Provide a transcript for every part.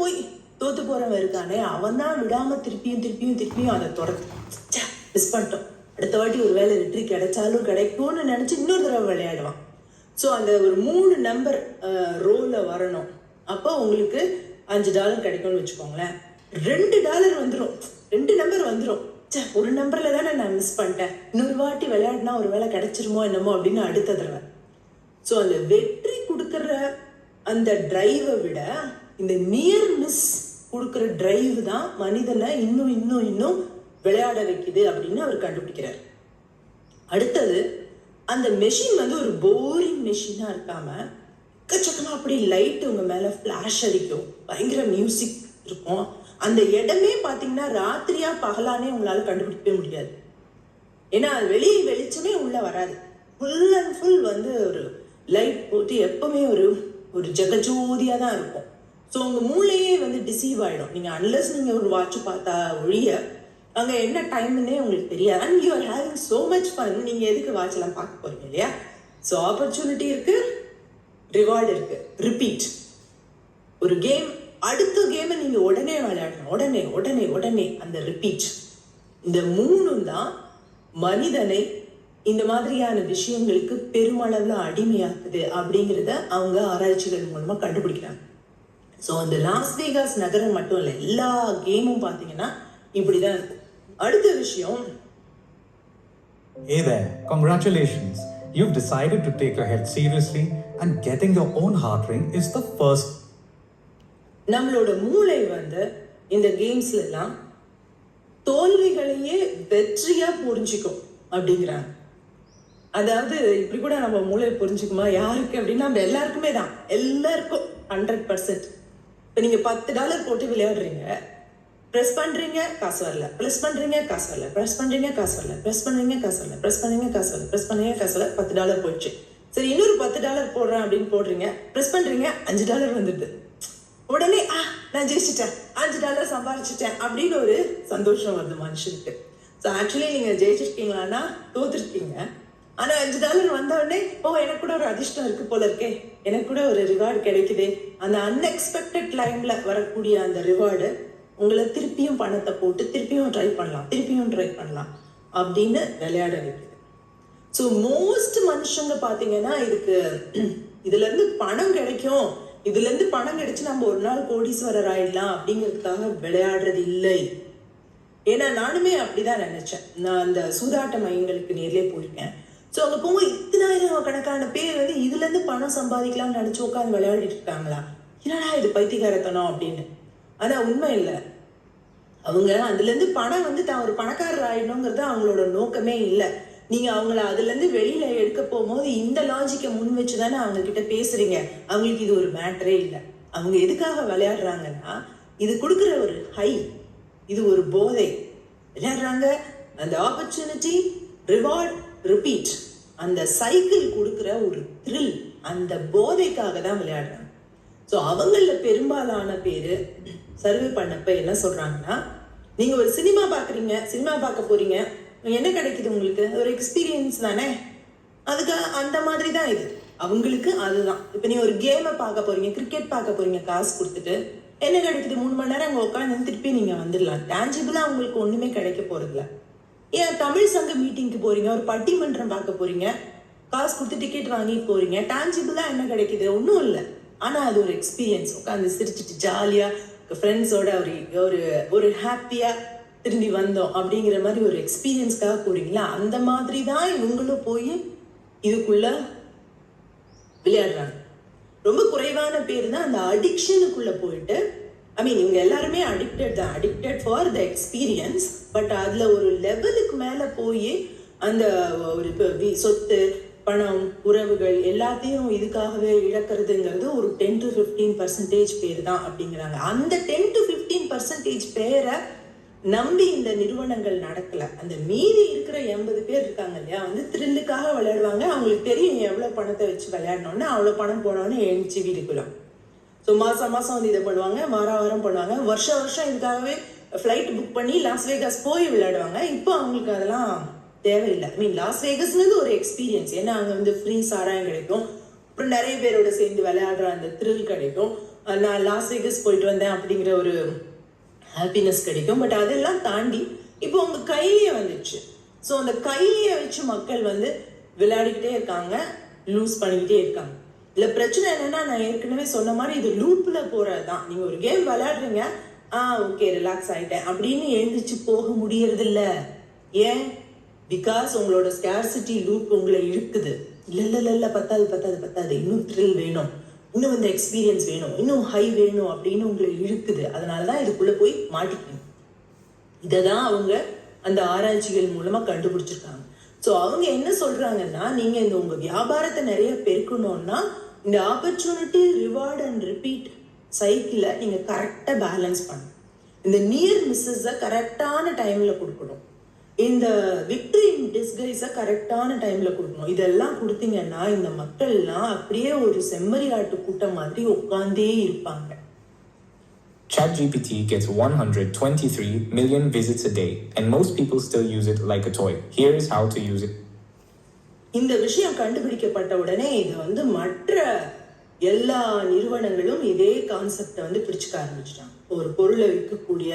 போய் தோத்து போகிறவன் இருக்கானே அவன் தான் விடாமல் திருப்பியும் திருப்பியும் திருப்பியும் அதை துரத்து. மிஸ் பண்ணிட்டோம். அடுத்த வாட்டி ஒரு வேலை வெற்றி கிடைச்சாலும் கிடைக்கும்னு நினச்சி இன்னொரு தடவை விளையாடுவான். ஸோ அந்த ஒரு மூணு நம்பர் ரோலில் வரணும். அப்போ உங்களுக்கு அஞ்சு டாலர் கிடைக்கும்னு வச்சுக்கோங்களேன். ரெண்டு டாலர் வந்துடும் ரெண்டு நம்பர் வந்துடும் ச்சே ஒரு நம்பரில் தானே நான் மிஸ் பண்ணிட்டேன். இன்னொரு வாட்டி விளையாடினா ஒரு வேலை கிடைச்சிருமோ என்னமோ அப்படின்னு அடுத்த தடவை. ஸோ அந்த வெற்றி கொடுக்குற அந்த டிரைவை விட இந்த நியர் மிஸ் கொடுக்குற டிரைவ் தான் மனிதனை இன்னும் இன்னும் இன்னும் விளையாட வைக்குது அப்படின்னு அவர் கண்டுபிடிக்கிறார். அடுத்தது அந்த மெஷின் வந்து ஒரு போரிங் மெஷினாக இருக்காம எக்கச்சக்கமாக அப்படி லைட் உங்க மேலே ஃப்ளாஷ் அடிக்கும். பயங்கர மியூசிக் இருக்கும். அந்த இடமே பார்த்தீங்கன்னா ராத்திரியா பகலானே உங்களால் கண்டுபிடிக்கவே முடியாது. ஏன்னா அது வெளியே வெளிச்சமே உள்ள வராது. ஃபுல் அண்ட் ஃபுல் வந்து ஒரு லைட் போட்டு எப்பவுமே ஒரு ஒரு ஜெகஜோதியாக தான் இருக்கும். ஸோ உங்கள் மூளையே வந்து டிசீவ் ஆகிடும் நீங்கள் அன்லஸ் நீங்கள் ஒரு வாட்ச் பார்த்தா ஒழிய அங்கே என்ன டைம்னே உங்களுக்கு தெரியாது. And you are having so much fun நீங்கள் எதுக்கு வாட்ச்லாம் பார்க்க போகிறீங்க இல்லையா? ஸோ ஆப்பர்ச்சுனிட்டி இருக்குது ரிவார்டு இருக்குது ரிப்பீட் ஒரு கேம் அடுத்த கேமை நீங்கள் உடனே விளையாடணும். உடனே உடனே உடனே அந்த ரிப்பீட் இந்த மூணும் தான் மனிதனை இந்த மாதிரியான விஷயங்களுக்கு பெருமளவில் அடிமையாக்குது அப்படிங்கிறத அவங்க ஆராய்ச்சிகள் மூலமாக கண்டுபிடிக்கிறாங்க. ஸோ அந்த லாஸ் வேகாஸ் நகரம் மட்டும் இல்லை எல்லா கேமும் பார்த்தீங்கன்னா இப்படிதான் இருக்கும். அடுத்த விஷயம். Hey there, congratulations. You've decided to take your health seriously, and getting your own heart is the first. நம்மளோட மூளை வந்து இந்த கேம்ஸ்ல எல்லாம் தோல்விகளையே வெற்றியா புரிஞ்சுக்கும் அப்படிங்கிறாங்க. அதாவது இப்படி கூட நம்ம மூளை புரிஞ்சுக்குமா? யாருக்கு அப்படின்னா நம்ம எல்லாருக்குமே தான். எல்லாருக்கும் ஹண்ட்ரட் பர்சன்ட் நீங்கள் பத்து டாலர் போட்டு விளையாடுறீங்க. ப்ரெஸ் பண்ணுறீங்க காசு வரல. ப்ரெஸ் பண்ணுறீங்க காசு வரல. ப்ரெஸ் பண்ணுறீங்க காசு வரல. ப்ரெஸ் பண்ணுறீங்க காசு வரல. ப்ரெஸ் பண்ணுறீங்க காசு வரல. ப்ரெஸ் பண்ணுறீங்க காசு வரல. பத்து டாலர் போயிடுச்சு. சரி இன்னொரு பத்து டாலர் போடுறேன் அப்படின்னு போடுறீங்க. ப்ரெஸ் பண்ணுறீங்க அஞ்சு டாலர் வந்துடுது. உடனே ஆ நான் ஜெயிச்சிட்டேன். அஞ்சு டாலர் சம்பாதிச்சிட்டேன் அப்படின்னு ஒரு சந்தோஷம் வருது மனுஷனுக்கு. ஸோ ஆக்சுவலி நீங்கள் ஜெயிச்சிருக்கீங்களான்னா தோத்துருக்கீங்க. ஆனால் அஞ்சு டாலர் வந்த உடனே ஓ எனக்கு கூட ஒரு அதிர்ஷ்டம் இருக்கு போல இருக்கே. எனக்கு கூட ஒரு ரிவார்டு கிடைக்குது. அந்த அன்எக்ஸ்பெக்டட் டைம்ல வரக்கூடிய அந்த ரிவார்டு உங்களை திருப்பியும் பணத்தை போட்டு திருப்பியும் ட்ரை பண்ணலாம் திருப்பியும் ட்ரை பண்ணலாம் அப்படின்னு விளையாட வைக்குது. ஸோ மோஸ்ட் மனுஷங்க பார்த்தீங்கன்னா இதுக்கு இதுல இருந்து பணம் கிடைக்கும். இதுல இருந்து பணம் கிடைச்சு நம்ம ஒரு நாள் கோடீஸ்வரர் ஆயிடலாம் அப்படிங்கிறதுக்காக விளையாடுறது இல்லை. ஏன்னா நானுமே அப்படிதான் நினைச்சேன். நான் அந்த சூதாட்ட மையங்களுக்கு நேரிலே போயிருக்கேன். ஸோ அங்கே போகும்போது இத்தனாயிரம் கணக்கான பேர் வந்து இதுலேருந்து பணம் சம்பாதிக்கலாம்னு நினச்சி உட்காந்து விளையாடிட்டு இருக்காங்களா? என்னடா இது பைத்தியகாரத்தனம் அப்படின்னு. ஆனால் உண்மை இல்லை. அவங்க அதுலேருந்து பணம் வந்து தான் ஒரு பணக்காரர் ஆயிடணுங்கிறது அவங்களோட நோக்கமே இல்லை. நீங்கள் அவங்கள அதுலேருந்து வெளியில் எடுக்க போகும்போது இந்த லாஜிக்கை முன் வச்சு தானே அவங்க கிட்ட பேசுறீங்க. அவங்களுக்கு இது ஒரு மேட்டரே இல்லை. அவங்க எதுக்காக விளையாடுறாங்கன்னா இது கொடுக்குற ஒரு ஹை இது ஒரு போதை. விளையாடுறாங்க. அந்த ஆப்பர்ச்சுனிட்டி ரிவார்ட் ரிப்பீட் அந்த சைக்கிள் கொடுக்குற ஒரு த்ரில் அந்த போதைக்காக தான் விளையாடுறாங்க. ஸோ அவங்களில் பெரும்பாலான பேர் சர்வே பண்ணப்ப என்ன சொல்கிறாங்கன்னா நீங்கள் ஒரு சினிமா பார்க்குறீங்க சினிமா பார்க்க போகிறீங்க என்ன கிடைக்குது உங்களுக்கு? ஒரு எக்ஸ்பீரியன்ஸ் தானே? அதுக்கு அந்த மாதிரி தான் இது. அவங்களுக்கு அதுதான். இப்போ நீ ஒரு கேமை பார்க்க போகிறீங்க கிரிக்கெட் பார்க்க போகிறீங்க காசு கொடுத்துட்டு என்ன கிடைக்குது? மூணு மணி நேரம் அங்கே உட்காந்து திருப்பி நீங்கள் வந்துடலாம். டேஞ்சிபிளாக உங்களுக்கு ஒன்றுமே கிடைக்க போகிறதில்ல ஏன் தமிழ் சங்க மீட்டிங்க்கு போறீங்க ஒரு பட்டிமன்றம் பார்க்க போறீங்க காசு கொடுத்து டிக்கெட் வாங்கி போறீங்க டான்ஜிபிளா என்ன கிடைக்குது? ஒன்றும் இல்லை. ஆனால் அது ஒரு எக்ஸ்பீரியன்ஸ் உட்காந்து சிரிச்சிட்டு ஜாலியாக ஃப்ரெண்ட்ஸோட ஒரு ஒரு ஒரு ஹாப்பியாக திரும்பி வந்தோம் அப்படிங்கிற மாதிரி ஒரு எக்ஸ்பீரியன்ஸ்க்காக போறீங்களா? அந்த மாதிரி தான் இவங்களும் போய் இதுக்குள்ள விளையாடுறாங்க. ரொம்ப குறைவான பேர் தான் அந்த அடிக்ஷனுக்குள்ள போயிட்டு ஐ மீன் இவங்க எல்லாருமே அடிக்டட் தான் addicted for the experience but அதில் ஒரு லெவலுக்கு மேலே போய் அந்த ஒரு சொத்து பணம் உறவுகள் எல்லாத்தையும் இதுக்காகவே இழக்கிறதுங்கிறது ஒரு டென் டு ஃபிஃப்டீன் பர்சன்டேஜ் பேர் தான் அப்படிங்கிறாங்க. அந்த டென் டு ஃபிஃப்டீன் பர்சன்டேஜ் பேரை நம்பி இந்த நிறுவனங்கள் நடக்கல. அந்த மீதி இருக்கிற எண்பது பேர் இருக்காங்க இல்லையா வந்து த்ரில்லுக்காக விளையாடுவாங்க. அவங்களுக்கு தெரியும் எவ்வளோ பணத்தை வச்சு விளையாடணும்னு. அவ்வளோ பணம் போனோன்னு எழுந்துச்சு வீட்டுக்குலாம் ஸோ மாதம் மாதம் வந்து இதை பண்ணுவாங்க வார வாரம் பண்ணுவாங்க வருஷம் வருஷம் இதுக்காகவே ஃப்ளைட் புக் பண்ணி லாஸ் வேகாஸ் போய் விளையாடுவாங்க. இப்போ அவங்களுக்கு அதெல்லாம் தேவையில்லை. ஐ மீன் லாஸ் வேகஸ்ங்கிறது ஒரு எக்ஸ்பீரியன்ஸ் ஏன்னா அங்கே வந்து ஃப்ரீ சாராயம் கிடைக்கும். அப்புறம் நிறைய பேரோட சேர்ந்து விளையாடுற அந்த த்ரில் கிடைக்கும். நான் லாஸ் வேகஸ் போயிட்டு வந்தேன் அப்படிங்கிற ஒரு ஹாப்பினஸ் கிடைக்கும். பட் அதெல்லாம் தாண்டி இப்போ அவங்க கையிலேயே வந்துச்சு ஸோ அந்த கையிலேயே வச்சு மக்கள் வந்து விளையாடிக்கிட்டே இருக்காங்க லூஸ் பண்ணிக்கிட்டே இருக்காங்க. இல்லை பிரச்சனை என்னன்னா நான் ஏற்கனவே சொன்ன மாதிரி இது லூப்பில் போகிறது தான் நீங்கள் ஒரு கேம் விளையாடுறீங்க ஆ ஓகே ரிலாக்ஸ் ஆகிட்டேன் அப்படின்னு எழுந்திரிச்சு போக முடியறதில்ல. ஏன்? பிகாஸ் உங்களோட ஸ்கேர்சிட்டி லூப் உங்களை இழுக்குது. இல்லை இல்லை இல்லை இல்லை பத்தாது பத்தாது பத்தாது. இன்னும் த்ரில் வேணும். இன்னும் இந்த எக்ஸ்பீரியன்ஸ் வேணும். இன்னும் ஹை வேணும் அப்படின்னு உங்களை இழுக்குது. அதனால தான் இதுக்குள்ளே போய் மாட்டிக்கணும் இதை தான் அவங்க அந்த ஆராய்ச்சிகள் மூலமாக கண்டுபிடிச்சிருக்காங்க. ஸோ அவங்க என்ன சொல்கிறாங்கன்னா நீங்கள் இந்த உங்கள் வியாபாரத்தை நிறைய பெருக்கணும்னா இந்த ஆப்பர்ச்சுனிட்டி ரிவார்ட் அண்ட் ரிப்பீட் சைக்கிளை நீங்கள் கரெக்டாக பேலன்ஸ் பண்ணணும் இந்த நியர் மிஸ்ஸஸை கரெக்டான டைமில் கொடுக்கணும் இந்த விக்டரி இன் டிஸ்கைஸை கரெக்டான டைமில் கொடுக்கணும் இதெல்லாம் கொடுத்தீங்கன்னா இந்த மக்கள்லாம் அப்படியே ஒரு செம்மறி ஆட்டு கூட்டம் மாதிரி உட்காந்தே இருப்பாங்க ChatGPT gets 123 million visits a day, and most people still use it like a toy. Here is how to use it. இந்த விஷயம் கண்டுபிடிக்கப்பட்ட உடனே இதை வந்து மற்ற எல்லா நிறுவனங்களும் இதே கான்செப்டை வந்து பிடிச்சுக்க ஆரம்பிச்சிட்டாங்க. ஒரு பொருளை விற்கக்கூடிய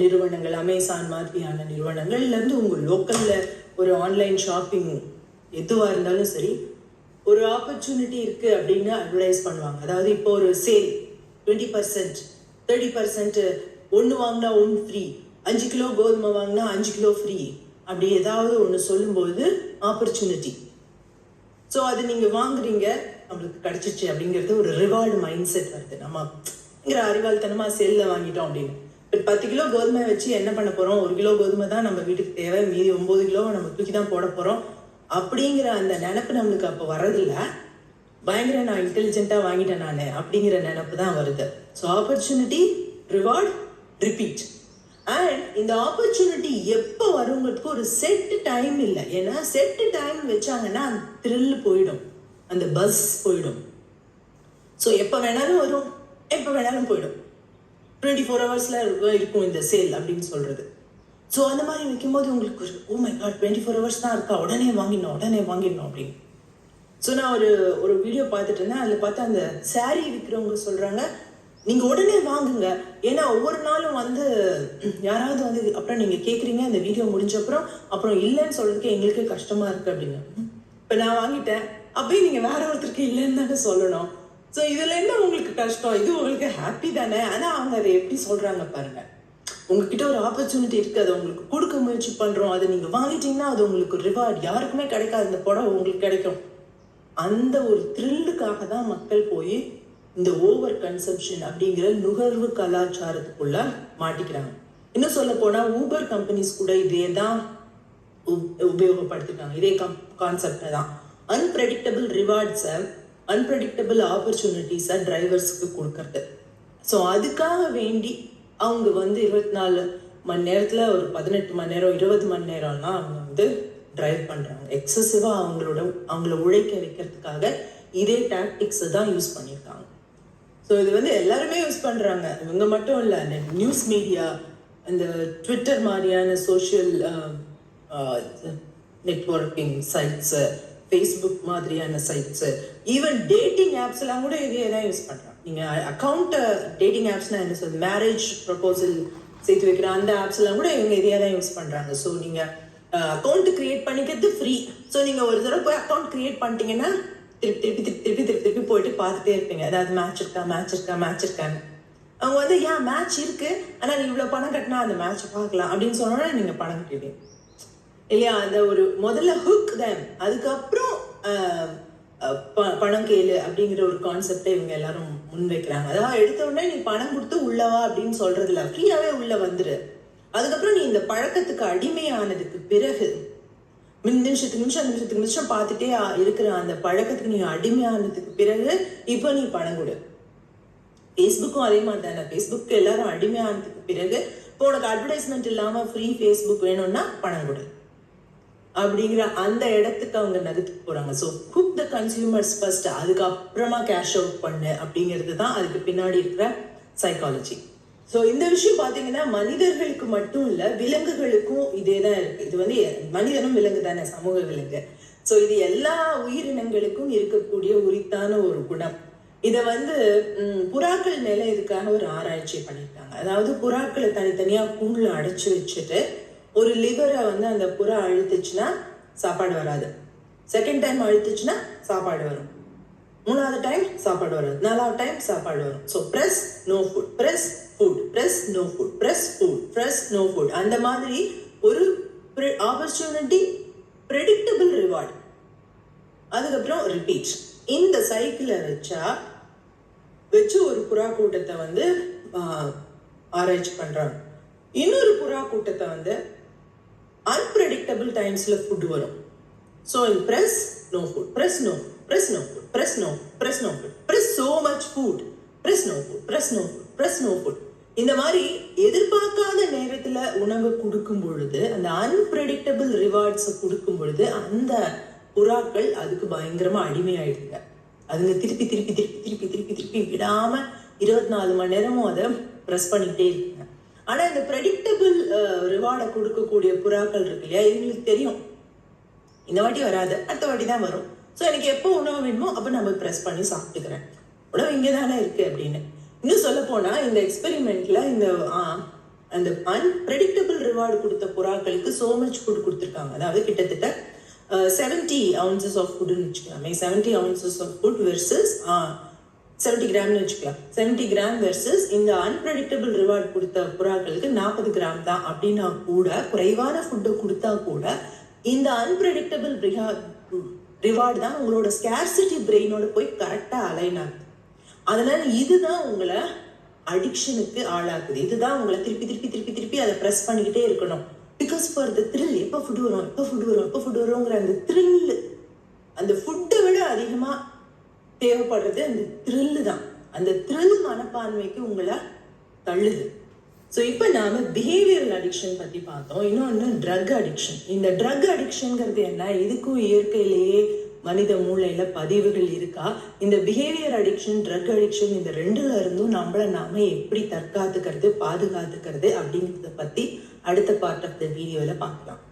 நிறுவனங்கள் அமேசான் மாதிரியான நிறுவனங்கள்ல இருந்து உங்க லோக்கல்ல ஒரு ஆன்லைன் ஷாப்பிங் எதுவா இருந்தாலும் சரி ஒரு ஆப்பர்ச்சுனிட்டி இருக்கு அப்படின்னு அட்வர்டைஸ் பண்ணுவாங்க. அதாவது இப்போ ஒரு sale twenty percent thirty percent ஒன்று வாங்கினா ஒன் ஃப்ரீ அஞ்சு கிலோ கோதுமை வாங்கினா அஞ்சு கிலோ ஃப்ரீ அப்படி ஏதாவது ஒன்று சொல்லும்போது ஆப்பர்ச்சுனிட்டி ஸோ அது நீங்கள் வாங்குறீங்க நம்மளுக்கு கிடச்சிச்சு அப்படிங்கிறது ஒரு ரிவார்டு மைண்ட் செட் வருது நம்மங்கிற அறிவாளித்தனமாக செல்லில் வாங்கிட்டோம் அப்படின்னு. இப்போ பத்து கிலோ கோதுமை வச்சு என்ன பண்ண போகிறோம் ஒரு கிலோ கோதுமை தான் நம்ம வீட்டுக்கு தேவை. மீதி ஒம்பது கிலோ நம்ம தூக்கி தான் போட போகிறோம் அப்படிங்கிற அந்த நினப்பு நம்மளுக்கு அப்போ வரதில்ல பயங்கர நான் இன்டெலிஜென்ட்டாக வாங்கிட்டேன் நான் அப்படிங்கிற நினப்பு தான் வருது. So opportunity reward repeat and இந்த ஆப்பர்ச்சுனிட்டி எப்போ வருவங்களுக்கு ஒரு செட் டைம் இல்லை. ஏன்னா செட் டைம் வச்சாங்கன்னா அந்த த்ரில் போயிடும். அந்த பஸ் போயிடும். ஸோ எப்போ வேணாலும் வரும். எப்போ வேணாலும் போயிடும். டுவெண்ட்டி ஃபோர் ஹவர்ஸில் இருக்கும் இந்த சேல் அப்படின்னு சொல்கிறது ஸோ அந்த மாதிரி வைக்கும்போது உங்களுக்கு ஒரு ஓ my God twenty four hours தான் இருக்கா? உடனே வாங்கிடணும் உடனே வாங்கிடணும் அப்படின்னு. ஸோ நான் ஒரு ஒரு வீடியோ பார்த்துட்டு இருந்தேன். அதில் பார்த்தா அந்த saree விற்கிறவங்க சொல்கிறாங்க நீங்கள் உடனே வாங்குங்க. ஏன்னா ஒவ்வொரு நாளும் வந்து யாராவது வந்து அப்புறம் நீங்கள் கேட்குறீங்க அந்த வீடியோ முடிஞ்ச அப்புறம் அப்புறம் இல்லைன்னு சொல்றதுக்கு எங்களுக்கு கஷ்டமாக இருக்குது அப்படின்னு இப்போ நான் வாங்கிட்டேன். அப்பயும் நீங்கள் வேற ஒருத்தருக்கு இல்லைன்னு தானே சொல்லணும். ஸோ இதில் என்ன உங்களுக்கு கஷ்டம்? இது உங்களுக்கு ஹாப்பி தானே? ஆனால் அவங்க அதை எப்படி சொல்கிறாங்க பாருங்க. உங்ககிட்ட ஒரு ஆப்பர்ச்சுனிட்டி இருக்குது அதை உங்களுக்கு கொடுக்க முயற்சி பண்ணுறோம் அதை நீங்கள் வாங்கிட்டீங்கன்னா அது உங்களுக்கு ரிவார்டு யாருக்குமே கிடைக்காது. அந்த புடவை உங்களுக்கு கிடைக்கும். அந்த ஒரு த்ரில்லுக்காக தான் மக்கள் போய் இந்த ஓவர் கன்சம்ஷன் அப்படிங்கிற நுகர்வு கலாச்சாரத்துக்குள்ள மாட்டிக்கிறாங்க. இன்னும் சொல்ல போனா ஊபர் கம்பெனிஸ் கூட இதே தான் உப்- உபயோகப்படுத்திருக்காங்க இதே கம் கான்செப்டை தான். அன்பிரடிக்டபிள் ரிவார்ட்ஸை அன்பிரடிக்டபிள் ஆப்பர்ச்சுனிட்டிஸை டிரைவர்ஸ்க்கு கொடுக்கறது. ஸோ அதுக்காக வேண்டி அவங்க வந்து இருபத்தி நாலு மணி நேரத்தில் ஒரு பதினெட்டு மணி நேரம் இருபது மணி நேரம்லாம் அவங்க வந்து டிரைவ் பண்ணுறாங்க எக்ஸசிவாக அவங்களோட அவங்கள உழைக்க வைக்கிறதுக்காக இதே டாக்டிக்ஸை தான் யூஸ் பண்ணியிருக்காங்க. ஸோ இது வந்து எல்லாருமே யூஸ் பண்ணுறாங்க இவங்க மட்டும் இல்லை அந்த நியூஸ் மீடியா அந்த ட்விட்டர் மாதிரியான சோஷியல் நெட்வொர்க்கிங் சைட்ஸு ஃபேஸ்புக் மாதிரியான சைட்ஸு ஈவன் டேட்டிங் ஆப்ஸ் எல்லாம் கூட இதே தான் யூஸ் பண்ணுறாங்க நீங்கள் அக்கௌண்ட்டை டேட்டிங் uh, ஆப்ஸ்னால் என்ன சொல்லுது மேரேஜ் ப்ரப்போசல் சேர்த்து வைக்கிற அந்த ஆப்ஸ் எல்லாம் கூட இவங்க இதே தான் யூஸ் பண்ணுறாங்க ஸோ நீங்கள் அக்கௌண்ட் கிரியேட் பண்ணிக்கிறது ஃப்ரீ ஸோ நீங்கள் ஒரு தடவை போய் அக்கௌண்ட் கிரியேட் பண்ணிட்டீங்கன்னா திருப்பி திருப்பி திருப்பி திருப்பி திருப்பி போயிட்டு பார்த்துட்டே இருப்பீங்க. அதாவது மேட்ச் இருக்கா மேட்ச் இருக்கா மேட்ச் இருக்கான்னு. அவங்க வந்து ஏன் மேட்ச் இருக்கு? ஆனால் நீ இவ்வளோ பணம் கட்டினா அந்த மேட்ச் பார்க்கலாம். அப்படின்னு சொன்னோன்னா நீங்கள் பணம் கட்டிடுவீங்க. இல்லையா? அந்த ஒரு முதல்ல ஹுக் தேம் அதுக்கப்புறம் ப- பணம் கேளு அப்படிங்கிற ஒரு கான்செப்டை இவங்க எல்லாரும் முன்வைக்கிறாங்க. அதாவது எடுத்த உடனே நீ பணம் கொடுத்து உள்ளவா அப்படின்னு சொல்றது ஃப்ரீயாவே உள்ள வந்துரு. அதுக்கப்புறம் நீ இந்த பழக்கத்துக்கு அடிமையானதுக்கு பிறகு நிமிஷத்துக்கு நிமிஷம் நிமிஷத்துக்கு நிமிஷம் பார்த்துட்டே இருக்கிற அந்த பழக்கத்துக்கு நீ அடிமையானதுக்கு பிறகு இப்போ நீ பணம் கொடு. ஃபேஸ்புக்கும் அதே மாதிரி தானே ஃபேஸ்புக்கு எல்லாரும் அடிமையானதுக்கு பிறகு இப்போ உனக்கு அட்வர்டைஸ்மெண்ட் இல்லாமல் ஃப்ரீ ஃபேஸ்புக் வேணும்னா பணம் கொடு. அப்படிங்கிற அந்த இடத்துக்கு அவங்க நகர்த்துக்கு போகிறாங்க so cook the consumers first அதுக்கப்புறமா கேஷ் அவுட் பண்ணு அப்படிங்கிறது தான் அதுக்கு பின்னாடி இருக்கிற சைக்காலஜி ஸோ இந்த விஷயம் பார்த்தீங்கன்னா மனிதர்களுக்கு மட்டும் இல்லை விலங்குகளுக்கும் இதே தான் இருக்கு. இது வந்து மனிதனும் விலங்கு தானே சமூக விலங்கு. ஸோ இது எல்லா உயிரினங்களுக்கும் இருக்கக்கூடிய உரித்தான ஒரு குணம். இதை வந்து புறாக்கள் மேல இதுக்காக ஒரு ஆராய்ச்சி பண்ணியிருக்காங்க அதாவது புறாக்களை தனித்தனியாக கூண்டில் அடைச்சி வச்சுட்டு ஒரு லிவரை வந்து அந்த புறா அழுத்துச்சுன்னா சாப்பாடு வராது. செகண்ட் டைம் அழுத்துச்சுன்னா சாப்பாடு வரும். மூணாவது டைம் சாப்பாடு வராது. நாலாவது டைம் சாப்பாடு வரும். So press no food press food press no food press food press no food அந்த மாதிரி ஒரு ஆப்பர்ச்சுனிட்டி ப்ரெடிக்டபிள் ரிவார்டு அதுக்கப்புறம் ரிப்பீட் இந்த சைக்கிளை வச்சா வச்சு ஒரு புறா கூட்டத்தை வந்து ஆராய்ச்சி பண்ணுறாங்க இன்னொரு புறா கூட்டத்தை வந்து அன்பிரடிக்டபிள் டைம்ஸில் ஃபுட் வரும் so in press no food press no press no food press no press no food press so much food press no food press no food press no food இந்த மாதிரி எதிர்பார்க்காத நேரத்துல உணவு கொடுக்கும் பொழுது அந்த அன்பிரடிக்டபிள் ரிவார்ட்ஸை கொடுக்கும் பொழுது அந்த புறாக்கள் அதுக்கு பயங்கரமா அடிமையாயிடுங்க அதுங்க திருப்பி திருப்பி திருப்பி திருப்பி திருப்பி திருப்பி விடாம இருபத்தி நாலு மணி நேரமும் அதை ப்ரெஸ் பண்ணிக்கிட்டே இருக்குங்க. ஆனா இந்த ப்ரெடிக்டபிள் ரிவார்டை கொடுக்கக்கூடிய புறாக்கள் இருக்கு இல்லையா இவங்களுக்கு தெரியும். இந்த வாட்டி வராது அடுத்த வாட்டி தான் வரும். ஸோ எனக்கு எப்போ உணவு வேணுமோ அப்போ நம்ம ப்ரெஸ் பண்ணி சாப்பிட்டுக்கிறேன். உணவு இங்கே தானே இருக்கு அப்படின்னு. இன்னும் சொல்ல போனா இந்த எக்ஸ்பெரிமெண்ட்ல இந்த ஆ, அந்த அன்பிரடிக்டபிள் ரிவார்டு கொடுத்த புறாக்களுக்கு சோ மச் ஃபுட் கொடுத்துருக்காங்க. அதாவது கிட்டத்தட்ட செவன்டி அவுன்சஸ் ஆஃப் ஃபுட்னு வச்சுக்கலாமே. Seventy ounces of food versus seventy கிராம்னு வச்சுக்கலாம். செவன்டி கிராம் வெர்சஸ் இந்த அன்பிரடிக்டபிள் ரிவார்டு கொடுத்த புறாக்களுக்கு நாற்பது கிராம் தான். அப்படின்னா கூட குறைவான ஃபுட்டை கொடுத்தா கூட இந்த அன்பிரடிக்டபிள் ரிவார்டு தான் உங்களோட ஸ்கேர்சிட்டி பிரெயினோட போய் கரெக்டாக அலைன் ஆகுது. அதனால இதுதான் உங்களை அடிக்ஷனுக்கு ஆளாக்குது. இதுதான் உங்களை திருப்பி திருப்பி திருப்பி திருப்பி அதை ப்ரெஸ் பண்ணிக்கிட்டே இருக்கணும். பிகாஸ் ஃபார் த த்ரில் எப்போ ஃபுட் வரும் எப்போ ஃபுட் வரும் எப்போ ஃபுட் வருங்கிற அந்த த்ரில் அந்த ஃபுட்டை விட அதிகமாக தேவைப்படுறது அந்த த்ரில்லு தான். அந்த த்ரில் மனப்பான்மைக்கு உங்களை தள்ளுது. ஸோ இப்போ நாம பிஹேவியரல் அடிக்ஷன் பற்றி பார்த்தோம். இன்னொன்று ட்ரக் அடிக்ஷன் இந்த ட்ரக் அடிக்ஷனுங்கிறது என்ன? இதுக்கும் இயற்கையிலேயே மனித மூளையில பதிவுகள் இருக்கா? இந்த பிஹேவியர் அடிக்ஷன் ட்ரக் அடிக்ஷன் இந்த ரெண்டுல இருந்தும் நம்மளை நாம எப்படி தற்காத்துக்கிறது பாதுகாத்துக்கிறது அப்படிங்கிறத பத்தி அடுத்த பார்ட் ஆஃப் த வீடியோல பார்க்கலாம்.